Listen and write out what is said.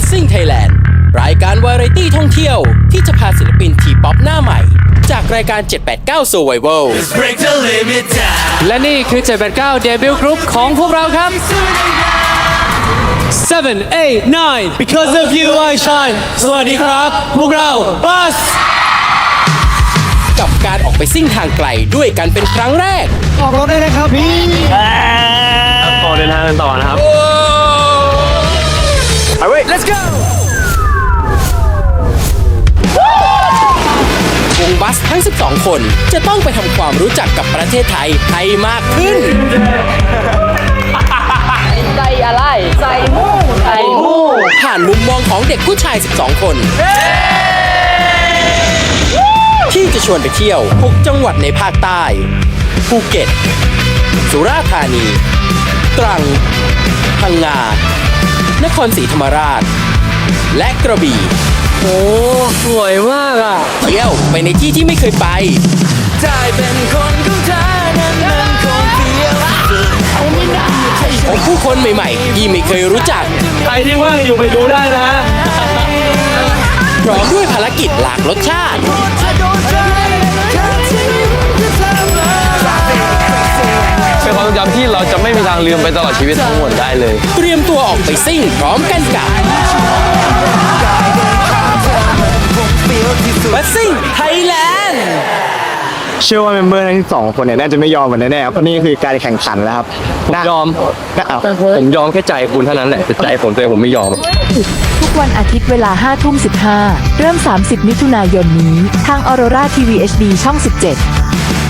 สซิ่งไทยแลนด์รายการวาไรตี้ท่องเที่ยวที่จะพาศิลปินทีป๊อปหน้าใหม่ จากรายการ 789 Survival Break the limit down. และนี่คือ 789 Debut Group ของพวกเราครับ 7 8 9 Because of you I shine สวัสดีครับ พวกเรา Bus กับการออกไปซิ่งทางไกลด้วยกันเป็นครั้งแรก ออกรถได้เลยครับพี่ออกเดินทางกันต่อนะครับ สทั้ง 12 คน จะต้องไปทำความรู้จักกับประเทศไทยให้มากขึ้นใจอะไรใจมู่ใจมู่ผ่านมุมมองของเด็กผู้ชาย 12 คน ที่จะชวนไปเที่ยว 6 จังหวัดในภาคใต้ ภูเก็ต สุราษฎร์ธานี ตรัง พังงา นครศรีธรรมราช และกระบี่ โอ้สวยมากอะเที่ยวไปในที่ที่ไม่เคยไปได้เป็นคนของเธอนั้นมันคงเฟี้ยวสุดพบผู้คนใหม่ๆ ที่ไม่เคยรู้จัก ใครที่ว่างอยู่ไปดูได้นะ พร้อมด้วยภารกิจหลากรสชาติจะโดนใจแค่ที่จะทำอะไรเป็นความทรงจำที่เราจะไม่มีทางลืมไปตลอดชีวิตทั้งหมดได้เลย เตรียมตัวออกไปซิ่งพร้อมกันกับบัส ซิ่งไทยแลนด์เชื่อว่าเมมเบอร์ทั้งสองคนเนี่ยน่าจะไม่ยอมกันแน่ๆครับเพราะนี่คือการแข่งขันแล้วครับผมยอมนะเอาผมยอมแค่ใจคุณเท่านั้นแหละแต่ใจผมตัวเองผมไม่ยอม ทุกวันอาทิตย์เวลา5ทุ่ม15 เริ่ม 30 มิถุนายนนี้ ทางออโรราทีวี HD ช่อง 17